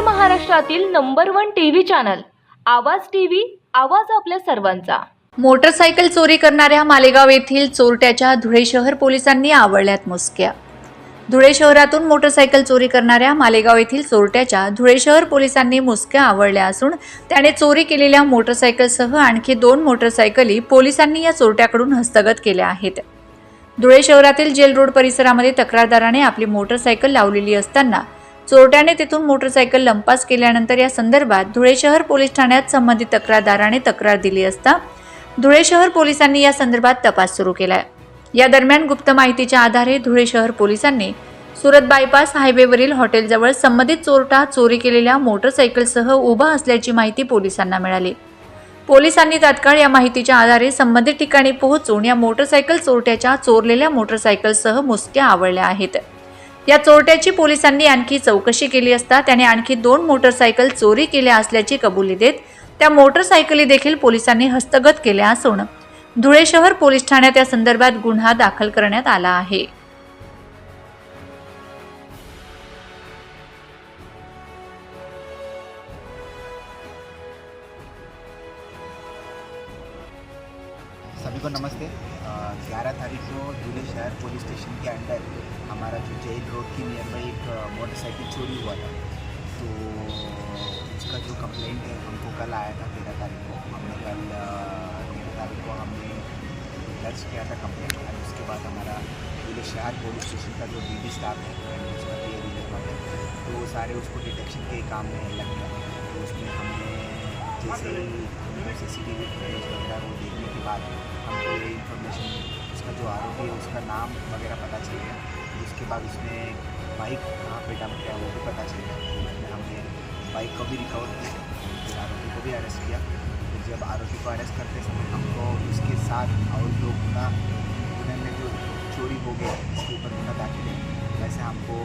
महाराष्ट्रातील number one TV channel. Awaaz TV Awaaz आपल्या सर्वांचा. मोटरसायकल चोरी करणाऱ्या मालेगाव येथील चोरट्याच्या धुळे शहर पोलिसांनी आवळल्यात मुसक्या. धुळे शहरातून मोटरसायकल चोरी करणाऱ्या मालेगाव येथील चोरट्याच्या धुळे शहर पोलिसांनी मुसक्या आवडल्या असून त्याने चोरी केलेल्या मोटरसायकलसह आणखी दोन मोटरसायकली पोलिसांनी या चोरट्याकडून हस्तगत केल्या आहेत. धुळे शहरातील जेल रोड परिसरामध्ये तक्रारदाराने आपली मोटरसायकल लावलेली असताना चोरट्याने तेथून मोटरसायकल लंपास केल्यानंतर या संदर्भात धुळे शहर पोलीस ठाण्यात संबंधित तक्रारदाराने तक्रार दिली असता धुळे शहर पोलिसांनी या संदर्भात तपास सुरू केलाय. या दरम्यान गुप्त माहितीच्या आधारे धुळे शहर पोलिसांनी सुरत बायपास हायवेवरील हॉटेलजवळ संबंधित चोरटा चोरी केलेल्या मोटरसायकलसह उभा असल्याची माहिती पोलिसांना मिळाली. पोलिसांनी तात्काळ या माहितीच्या आधारे संबंधित ठिकाणी पोहोचून या मोटरसायकल चोरट्याच्या चोरलेल्या मोटरसायकलसह मुसक्या आवळल्या आहेत. या चोरट्याची पोलिसांनी आणखी चौकशी केली असता त्याने आणखी दोन मोटरसायकल चोरी केल्या असल्याची कबुली देत त्या मोटरसायकली देखील पोलिसांनी हस्तगत केल्या असून धुळे शहर पोलीस ठाण्यात या संदर्भात गुन्हा दाखल करण्यात आला आहे. सभी को नमस्ते। ग्यारह तारीख को धुले शहर पुलिस स्टेशन के अंडर हमारा जो जेल रोड की नियर बाई एक मोटरसाइकिल चोरी हुआ था। तो उसका जो कंप्लेंट है, हमको कल आया था तेरह तारीख को। हमने कल तेरह तारीख को हमने दर्ज किया था कंप्लेंट और उसके बाद हमारा धुले शहर पुलिस स्टेशन का जो डी स्टाफ है उसका है तो सारे उसको डिटेक्शन के काम में लग गया। तो उसमें हमने जैसे C C T V footage वगैरह वो देखने के बाद हमको ये इन्फॉर्मेशन उसका जो आरोपी है, उसका नाम वगैरह पता चल गया। उसके बाद उसने बाइक कहाँ पे डंप किया वो भी पता चल गया। तो हमने बाइक को भी रिकवर किया, फिर आरोपी को भी अरेस्ट किया। फिर जब आरोपी को अरेस्ट करते समय हमको उसके साथ और जो गुना गुने में जो चोरी हो गया उसके ऊपर गुना दाखिल है वैसे हमको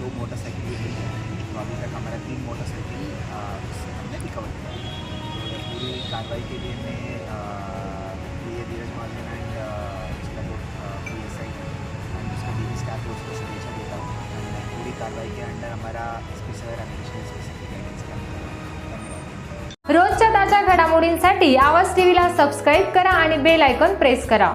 दो मोटरसाइकिल मिल। तो अभी तक हमारा तीन मोटरसाइकिल हमने रिकवर किया। तो ये पूरी कार्रवाई के लिए मैं P A Dheeraj Mahajan and उसका जो पी एस आई एंड उसका डी स्टाफ है उसको शुभेच्छा देता हूँ। एंड पूरी कार्रवाई के अंडर हमारा S P sir admission specific guidance के अंदर रोजच्या ताज्या घडामोडींसाठी आवाज टीव्हीला सबस्क्राईब करा आणि बेल आयकॉन प्रेस करा.